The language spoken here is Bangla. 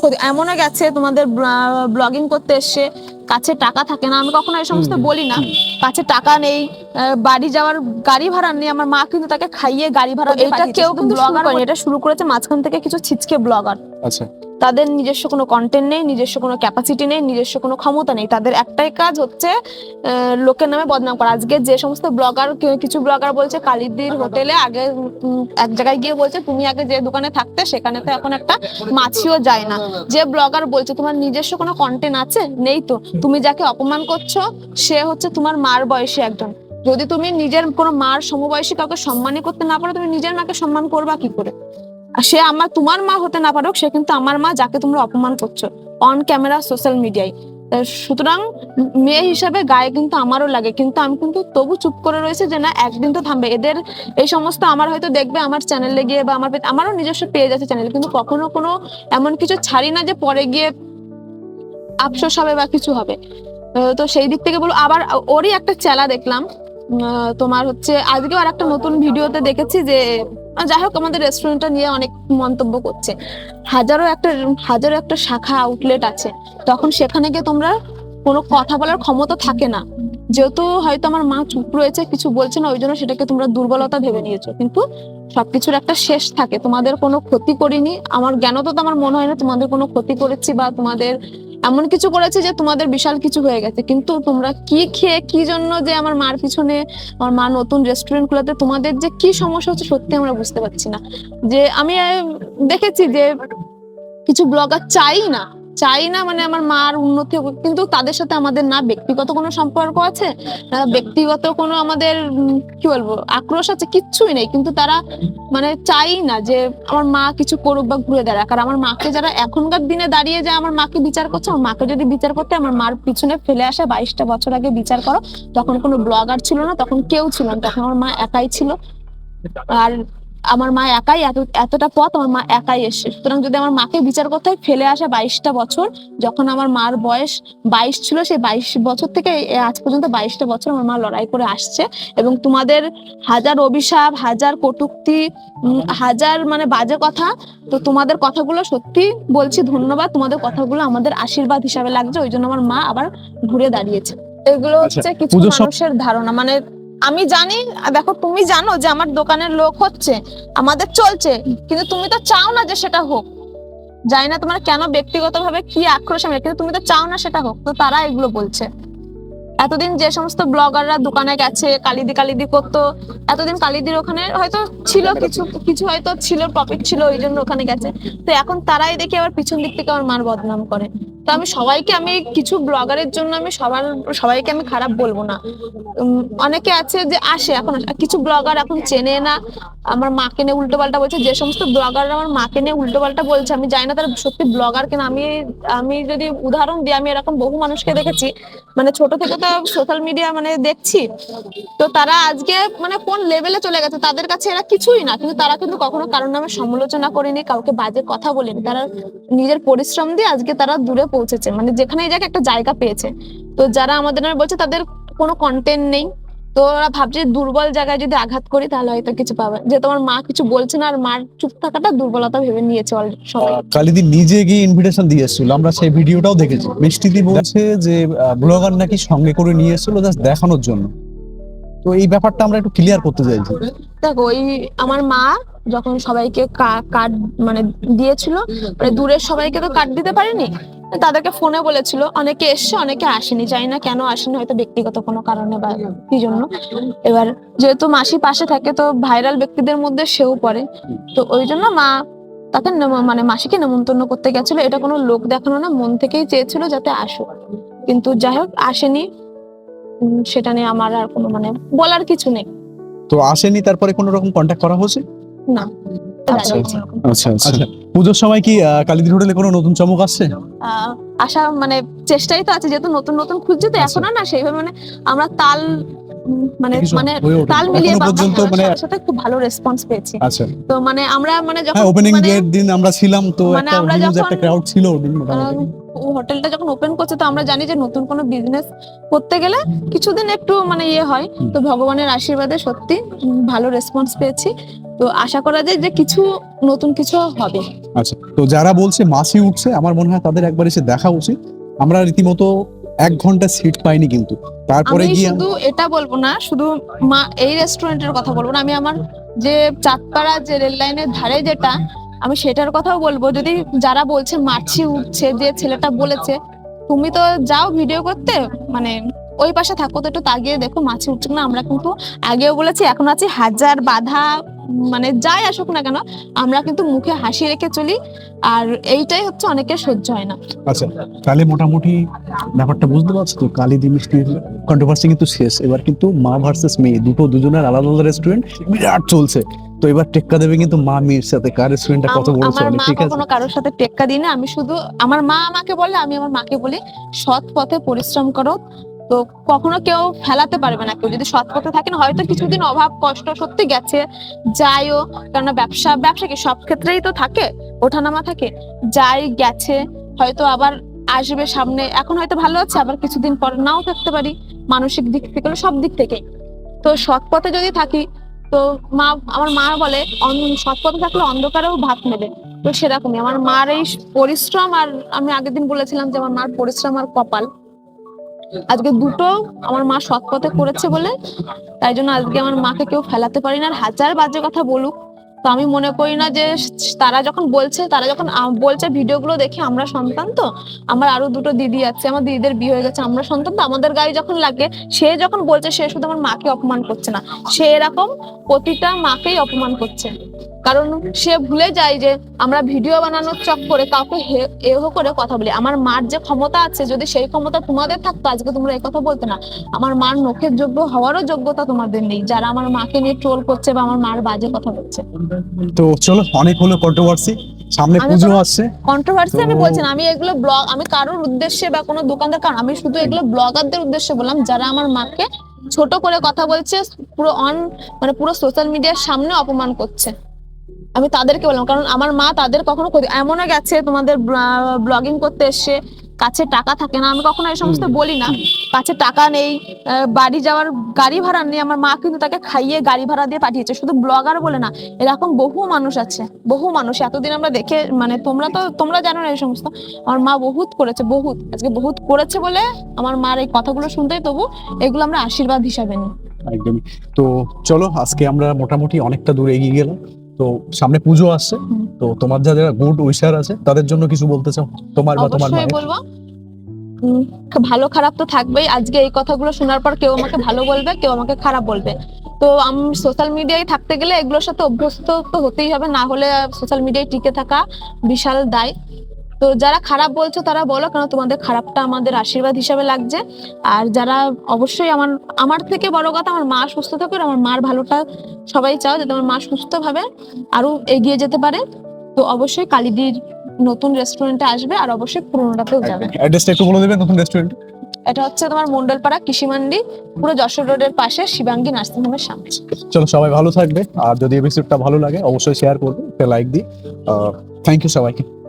ক্ষতি এমনও গেছে তোমাদের ব্লগিং করতে এসে কাছে টাকা থাকে না। আমি কখনো এই সমস্ত বলি না। কাছে টাকা নেই আহ, বাড়ি যাওয়ার গাড়ি ভাড়া নেই আমার মা কিন্তু তাকে খাইয়ে গাড়ি ভাড়া এটা কেউ কিন্তু কিন্তু ব্লগার এটা শুরু করেছে মাঝখান থেকে কিছু ছিচকে ব্লগার আচ্ছা। তাদের নিজস্ব কোনো কন্টেন্ট নেই, নিজস্ব কোনো ক্যাপাসিটি নেই, নিজস্ব কোনো ক্ষমতা নেই। তাদের একটাই কাজ হচ্ছে লোকের নামে বদনাম করা। আজকে যে সমস্ত ব্লগার কিছু ব্লগার বলছে, কালিদির হোটেলে আগে এক জায়গায় গিয়ে বলছে, তুমি আগে যে দোকানে থাকতে সেখানে তো এখন একটা মাছিও যায় না। যে ব্লগার বলছে, তোমার নিজস্ব কোনো কন্টেন্ট আছে? নেই তো। তুমি যাকে অপমান করছ, সে হচ্ছে তোমার মার বয়সী একজন। যদি তুমি নিজের কোনো মার সমবয়সী কাউকে সম্মানই করতে না পারো, তুমি নিজের মাকে সম্মান করবা কি করে? সে আমার, তোমার মা হতে না পারুক, সে কিন্তু আমার মা যাকে তোমরা অপমান করছ অন ক্যামেরা সোশ্যাল মিডিয়ায় সুতরাং মেয়ে হিসাবে গায়ে কিন্তু আমারও লাগে, কিন্তু আমি কিন্তু তবু চুপ করে রয়েছে যে না, একদিন তো থামবে। এদের এই সমস্ত আমার হয়তো দেখবে আমার চ্যানেলে গিয়ে বা আমার আমারও নিজস্ব পেজ আছে চ্যানেল কিন্তু কখনো কোনো এমন কিছু ছাড়ি না যে পরে গিয়ে আফসোস হবে বা কিছু হবে। তো সেই দিক থেকে বলব, আবার ওরই একটা চেলা দেখলাম। তোমার হচ্ছে আজকেও আর একটা নতুন ভিডিওতে দেখেছি যে যাই হোক, আমাদের রেস্টুরেন্টটা নিয়ে অনেক মন্তব্য করছে। হাজারো একটা হাজারো একটা শাখা আউটলেট আছে। তখন সেখানে গিয়ে তোমরা কোনো কথা বলার ক্ষমতা থাকে না। যেহেতু হয়তো আমার মা চুপ রয়েছে, কিছু বলছে না, ওই জন্য সেটাকে তোমরা দুর্বলতা ভেবে নিয়েছো। কিন্তু সবকিছুর একটা শেষ থাকে। তোমাদের কোনো ক্ষতি করিনি। আমার জ্ঞানত তো আমার মনে হয় না তোমাদের কোনো ক্ষতি করেছি বা তোমাদের এমন কিছু করেছে যে তোমাদের বিশাল কিছু হয়ে গেছে। কিন্তু তোমরা কি খেয়ে কি জন্য যে আমার মার পিছনে, আমার মা নতুন রেস্টুরেন্ট গুলোতে তোমাদের যে কি সমস্যা হচ্ছে সত্যি আমরা বুঝতে পারছি না। যে আমি দেখেছি যে কিছু ব্লগার চাই না। চাই না মানে আমার মার উন্নতি হোক, কিন্তু তাদের সাথে আমাদের না ব্যক্তিগত কোনো সম্পর্ক আছে, না ব্যক্তিগত কোনো আমাদের কি বলব, আক্রোশ আছে, কিচ্ছুই নেই, কিন্তু তারা মানে চাই না যে আমার মা কিছু করুক বা ঘুরে দাঁড়াক। আর আমার মাকে যারা এখনকার দিনে দাঁড়িয়ে যে আমার মাকে বিচার করছে, আমার মাকে যদি বিচার করতে আমার মার পিছনে ফেলে আসে, বাইশটা বছর আগে বিচার করো, তখন কোনো ব্লগার ছিল না, তখন কেউ ছিল না, তখন আমার মা একাই ছিল। আর আমার মা একাই এত এতটা পথ আমার মা একাই এসে। সুতরাং যদি আমার মাকে বিচার করতে হয় ফেলে আসা বাইশটা বছর যখন আমার মার বয়স বাইশ ছিল সেই বাইশ বছর থেকে আজ পর্যন্ত বাইশটা বছর আমার মা লড়াই করে আসছে। এবং তোমাদের হাজার অভিশাপ হাজার কটুক্তি হাজার মানে বাজে কথা তো তোমাদের কথাগুলো সত্যি বলছি ধন্যবাদ। তোমাদের কথাগুলো আমাদের আশীর্বাদ হিসাবে লাগছে ওই জন্য আমার মা আবার ঘুরে দাঁড়িয়েছে। এগুলো আচ্ছা, হচ্ছে কিছু মানুষের ধারণা। মানে আমি জানি, দেখো তুমি জানো যে আমার দোকানের লোক হচ্ছে, আমাদের চলছে, কিন্তু তুমি তো চাও না যে সেটা হোক। জানি না তোমার কেন ব্যক্তিগতভাবে কি আক্রোশ আমি, কিন্তু তুমি তো চাও না সেটা হোক, তো তারা এগুলো বলছে। এতদিন যে সমস্ত ব্লগাররা দোকানে গেছে, কালিদি কালিদি করতো, এতদিন কালিদির ওখানে হয়তো ছিল কিছু কিছু হয়তো ছিল প্রফিট ছিল, ওই জন্য ওখানে গেছে। তো এখন তারাই দেখি আবার পিছন দিক থেকে আমার মার বদনাম করে। তো আমি সবাইকে আমি কিছু ব্লগারের জন্য আমি সবার, সবাইকে আমি খারাপ বলব না। অনেকে আছে যে আসে এখন কিছু ব্লগার এখন চেনে না। আমার মাকে নিয়ে উল্টো পাল্টা বলছে, যে সমস্ত ব্লগাররা আমার মাকে নিয়ে উল্টো পাল্টা বলছে, আমি জানি না তারা সত্যি ব্লগার কিনা। আমি আমি যদি উদাহরণ দিই, আমি এরকম বহু মানুষকে দেখেছি মানে ছোট থেকে তো সোশ্যাল মিডিয়া মানে দেখছি। তো তারা আজকে মানে কোন লেভেলে চলে গেছে, তাদের কাছে এরা কিছুই না। কিন্তু তারা কিন্তু কখনো কারোর নামে সমালোচনা করেনি, কাউকে বাজে কথা বলেনি। তারা নিজের পরিশ্রম দিয়ে আজকে তারা দূরে পৌঁছেছে। মানে যেখানে যাক একটা জায়গা পেয়েছে। তো যারা আমাদের নামে বলছে তাদের কোনো কন্টেন্ট নেই। তো ওরা ভাবছে দুর্বল জায়গায় যদি আঘাত করি তাহলে হয়তো কিছু পাবে। যে তোমার মা কিছু বলছে না আর মার চুপ থাকাটা দুর্বলতা ভেবে নিয়েছে সবাই। কালিদি নিজে গিয়ে ইনভিটেশন দিয়ে এসেছিল। আমরা সেই ভিডিওটাও দেখেছি। মিষ্টিদি বলছে যে ব্লগার নাকি সঙ্গে করে নিয়ে এসেছিল জাস্ট দেখানোর জন্য। তো এই ব্যাপারটা আমরা একটু ক্লিয়ার করতে চাইছি। দেখো ওই আমার মা যখন সবাইকে কার্ড মানে দিয়েছিল মানে দূরের সবাইকে তো কার্ড দিতে পারেনি, তাদেরকে ফোনে বলেছিল, অনেকে এসছে, অনেকে আসেনি, জানি না কেন আসেনি, হয়তো ব্যক্তিগত কোনো কারণে বা কি জন্য। এবার যেহেতু মাসি পাশে থাকে, তো ভাইরাল ব্যক্তিদের মধ্যে সেও পড়ে। তো ওই জন্য মা তাকে মানে মাসিকে নেমন্তন্ন করতে গেছিল। এটা কোনো লোক দেখানো না, মন থেকেই চেয়েছিল যাতে আসুক। কিন্তু যাই হোক, আসেনি। সেটা নিয়ে আমার আর কোনো মানে বলার কিছু নেই। তো আসেনি, তারপরে কোনো রকম কন্ট্যাক্ট করা হয়েছে? না। আচ্ছা, আচ্ছা। আচ্ছা। পুজোর সময় কি কালিদির হোটেলে কোনো নতুন চমক আসছে? আহ, আশা মানে চেষ্টাই তো আছে যেহেতু নতুন নতুন খুঁজছে তো। এখন না সেইভাবে মানে আমরা তাল মানে মানে তাল মিলিয়ে পর্যন্ত মানে সাথে খুব ভালো রেসপন্স পেয়েছি। আচ্ছা। তো মানে আমরা মানে যখন হ্যাঁ ওপেনিং মানে দিন আমরা ছিলাম তো মানে একটা আমরা একটা ক্রাউড ছিল হোটেলটা যখন ওপেন করছে তো আমরা জানি যে নতুন কোনো বিজনেস করতে গেলে কিছুদিন একটু মানে ইয়ে হয়। তো ভগবানের আশীর্বাদে সত্যি ভালো রেসপন্স পেয়েছি। তো আশা করা যায় যে কিছু নতুন কিছু হবে। আচ্ছা তো যারা বলছে মাসি উঠছে আমার মনে হয় তাদের একবার এসে দেখা উচিত। আমরা রীতিমতো এক ঘণ্টা সিট পাইনি কিন্তু। তারপরে গিয়ে শুধু এটা বলব না শুধু মা এই রেস্টুরেন্টের কথা বলব না। আমি আমার যে চাঁদপাড়া যে রেল লাইনের ধারে যেটা আমি সেটার কথাও বলব, যদি যারা বলছে মাছি উঠছে, যে ছেলেটা বলেছে, তুমি তো যাও ভিডিও করতে মানে ওই পাশে থাকো তো একটু তাগিয়ে দেখো মাছি উঠছে না আমরা কিন্তু আগেও বলেছি, এখন আছি হাজার বাধা মানে যাই আসুক না কেন, আমরা কিন্তু মুখে হাসি রেখে চলি, আর এইটাই হচ্ছে অনেকের সহ্য হয় না। আচ্ছা তাহলে মোটামুটি ব্যাপারটা বুঝতে পারছ তো? কালিদি মিষ্টির কন্ট্রোভার্সি কিন্তু শেষ। এবার কিন্তু মা ভার্সেস মেয়ে, দুটো দুজনের আলাদা আলাদা রেস্টুরেন্ট বিরাট চলছে। তো এবার টেক্কা দেবে কিন্তু মা মেয়ের সাথে কার রেস্টুরেন্টটা কত বড় চলে ঠিক আছে? কখনো কারোর সাথে টেক্কা দিই না আমি শুধু আমার মা আমাকে বলে আমি আমার মাকে বলি সৎ পথে পরিশ্রম করো। তো কখনো কেউ ফেলাতে পারবে না কেউ যদি সৎ পথে থাকেন হয়তো কিছুদিন অভাব কষ্ট সত্যি গেছে যাইও কেননা ব্যবসা ব্যবসা কি সব ক্ষেত্রেই তো থাকে ওঠানামা থাকে যাই গেছে হয়তো আবার আসবে সামনে এখন হয়তো ভালো আছে আবার কিছুদিন পর নাও থাকতে পারি মানসিক দিক থেকে সব দিক থেকে তো সৎ পথে যদি থাকি তো মা, আমার মা বলে সৎ পথে থাকলে অন্ধকারেও ভাত নেবে। তো সেরকমই, আমার মার এই পরিশ্রম আর আমি আগের দিন বলেছিলাম যে আমার মার পরিশ্রম আর কপাল। আজকে দুটো আমার মা সৎ পথে করেছে বলে, তাই জন্য আজকে আমার মাকে কেউ ফেলাতে পারি না। আর হাজার বাজে কথা বলুক তো আমি মনে করি না যে তারা যখন বলছে, তারা যখন বলছে ভিডিওগুলো দেখে আমরা সন্তান তো, আমার আরও দুটো দিদি আছে, আমার দিদিদের বিয়ে হয়ে গেছে, আমরা সন্তান তো, আমাদের গায়ে যখন লাগে, সে যখন বলছে সে শুধু আমার মাকে অপমান করছে না, সে এরকম প্রতিটা মাকেই অপমান করছে। কারণ সে ভুলে যায় যে আমরা ভিডিও বানানোর চক্করে কাউকে এহ করে কথা বলি। আমার মার যে ক্ষমতা আছে যদি সেই ক্ষমতা তোমাদের থাকতো আজকে তোমরা এই কথা বলতে না। আমার মার নখের যোগ্য হওয়ারও যোগ্যতা তোমাদের নেই। যারা আমার মাকে নিয়ে ট্রোল করছে বা আমার মার বাজে কথা বলছে। তো চলো অনেক হলো কন্ট্রোভার্সি সামনে আমি পুজো আসছে। কন্ট্রোভার্সি আমি বলছি না আমি এগুলো ব্লগ আমি কারোর উদ্দেশ্যে বা কোনো দোকানদার কারণ আমি শুধু এগুলো ব্লগারদের উদ্দেশ্যে বললাম যারা আমার মাকে ছোট করে কথা বলছে পুরো অন মানে পুরো সোশ্যাল মিডিয়ার সামনে অপমান করছে। আমি তাদেরকে বললাম কারণ আমার মা তাদের কখনো ক্ষতি এমনও গেছে তোমাদের ব্লগিং করতে এসে কাছে টাকা থাকে না আমি কখনো এই সমস্ত বলি না। কাছে টাকা নেই বাড়ি যাওয়ার গাড়ি ভাড়া নেই আমার মা কিন্তু তাকে খাইয়ে গাড়ি ভাড়া দিয়ে পাঠিয়েছে শুধু ব্লগার বলে না এরকম বহু মানুষ আছে বহু মানুষ এতদিন আমরা দেখে মানে তোমরা তো তোমরা জানো না এই সমস্ত আমার মা বহুত করেছে বহুত আজকে বহুত করেছে বলে আমার মার এই কথাগুলো শুনতেই তবু এগুলো আমরা আশীর্বাদ হিসাবে নিই। একদমই। তো চলো আজকে আমরা মোটামুটি অনেকটা দূর এগিয়ে গেলাম। তো সামনে পুজো আসছে। তো তোমার যাদের গুড উইশার আছে তাদের জন্য কিছু বলতে চাও? তোমার বা তোমার মায়ের? বলব। ভালো খারাপ তো থাকবেই। আজকে এই কথাগুলো শোনার পর কেউ আমাকে ভালো বলবে কেউ আমাকে খারাপ বলবে। তো আমি সোশ্যাল মিডিয়ায় থাকতে গেলে এগুলোর সাথে অভ্যস্ত তো হতেই হবে। না হলে সোশ্যাল মিডিয়ায় টিকে থাকা বিশাল দায়। তো যারা খারাপ বলছো তারা বলো কেন তোমাদের খারাপটা আমাদের আশীর্বাদ হিসাবে লাগছে? আর যারা অবশ্যই আমার আমার থেকে বড় কথা আমার মা সুস্থ থাকে আমার মার ভালোটা সবাই চাও যাতে আমার মা সুস্থভাবে আরও এগিয়ে যেতে পারে। তো অবশ্যই কালিদির নতুন রেস্টুরেন্টে আসবে আর অবশ্যই পুরোনোটাতেও যাবে। অ্যাড্রেসটা একটু বলে দেবে নতুন রেস্টুরেন্ট এটা হচ্ছে তোমার মন্ডলপাড়া কৃষিমান্ডি পুরো যশোর রোডের পাশে শিবাঙ্গী নার্সিং হোমের সামনে। চলো সবাই ভালো থাকবে। আর যদি এপিসোডটা ভালো লাগে অবশ্যই শেয়ার করবে একটা লাইক দিই। থ্যাংক ইউ সবাইকে।